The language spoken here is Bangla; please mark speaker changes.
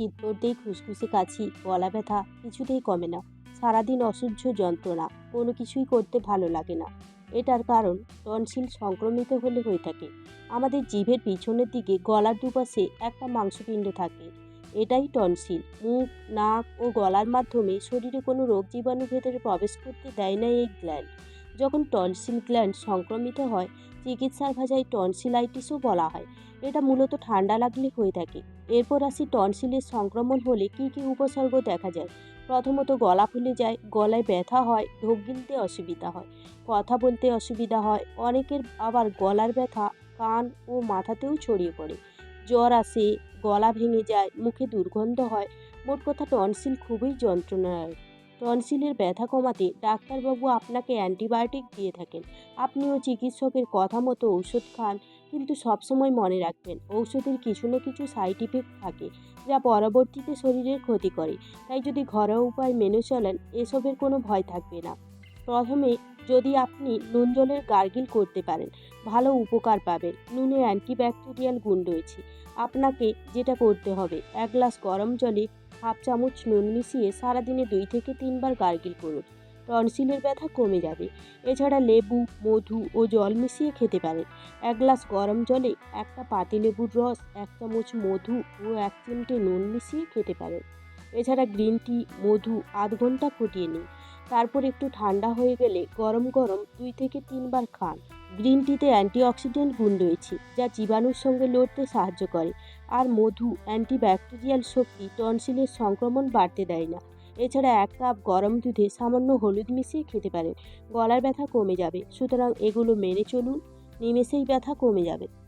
Speaker 1: শীত পড়তেই খুসখুসে কাছি গলা ব্যথা কিছুতেই কমে না। সারাদিন অসহ্য যন্ত্রণা, কোনো কিছুই করতে ভালো লাগে না। এটার কারণ টনসিল সংক্রমিত হলে হয়ে থাকে। আমাদের জিভের পিছনের দিকে গলার দুপাশে একটা মাংসপিণ্ড থাকে। এটাই টনসিল মুখ, নাক ও গলার মাধ্যমে শরীরে কোনো রোগ জীবাণু ভেতরে প্রবেশ করতে দেয় না এই গ্ল্যান্ড যখন টনসিল গ্ল্যান্ড সংক্রমিত হয়, চিকিৎসার ভাষায় টনসিলাইটিসও বলা হয়। এটা মূলত ঠান্ডা লাগলে হয়ে থাকে। এরপর আসি টনসিলের সংক্রমণ হলে কী কী উপসর্গ দেখা যায়? প্রথমত গলা ফুলে যায়, গলায় ব্যথা হয়, ঢোক গিলতে অসুবিধা হয়, কথা বলতে অসুবিধা হয়, অনেকের আবার গলার ব্যথা, কান ও মাথাতেও ছড়িয়ে পড়ে। জ্বর আসে, গলা ভেঙে যায়, মুখে দুর্গন্ধ হয়। মোট কথা টনসিল খুবই যন্ত্রণার টনসিলের ব্যথা কমাতে ডাক্তারবাবু আপনাকে অ্যান্টিবায়োটিক দিয়ে থাকেন। আপনিও চিকিৎসকের কথা মতো ঔষধ খান, কিন্তু সবসময় মনে রাখবেন, ঔষধের কিছু না কিছু সাইড ইফেক্ট থাকে, যা পরবর্তীতে শরীরের ক্ষতি করে। তাই যদি ঘরোয়া উপায় মেনে চলেন, এসবের কোনো ভয় থাকবে না। প্রথমে যদি আপনি নুন জলের গার্গিল করতে পারেন, ভালো উপকার পাবেন। নুনে অ্যান্টিব্যাকটেরিয়াল গুণ রয়েছে। আপনাকে যেটা করতে হবে, এক গ্লাস গরম জলে হাফ চামচ নুন মিশিয়ে সারাদিনে দুই থেকে তিনবার গার্গিল করুন। টনসিলের ব্যথা কমে যাবে। এছাড়া লেবু, মধু ও জল মিশিয়ে খেতে পারেন। এক গ্লাস গরম জলে একটা পাতিলেবুর রস, এক চামচ মধু ও এক চিমটে নুন মিশিয়ে খেতে পারেন। এছাড়া গ্রিন টি, মধু আধ ঘণ্টা ফুটিয়ে নিন। তারপর একটু ঠান্ডা হয়ে গেলে গরম গরম দুই থেকে তিনবার খান। গ্রিন টিতে অ্যান্টিঅক্সিডেন্ট গুণ রয়েছে, যা জীবাণুর সঙ্গে লড়তে সাহায্য করে। আর মধু, অ্যান্টিব্যাকটেরিয়াল শক্তি, টনসিলের সংক্রমণ বাড়তে দেয় না। এছাড়া এক কাপ গরম দুধে সামান্য হলুদ মিশিয়ে খেতে পারেন। গলার ব্যথা কমে যাবে, সুতরাং এগুলো মেনে চলুন। নিমেষেই ব্যথা কমে যাবে।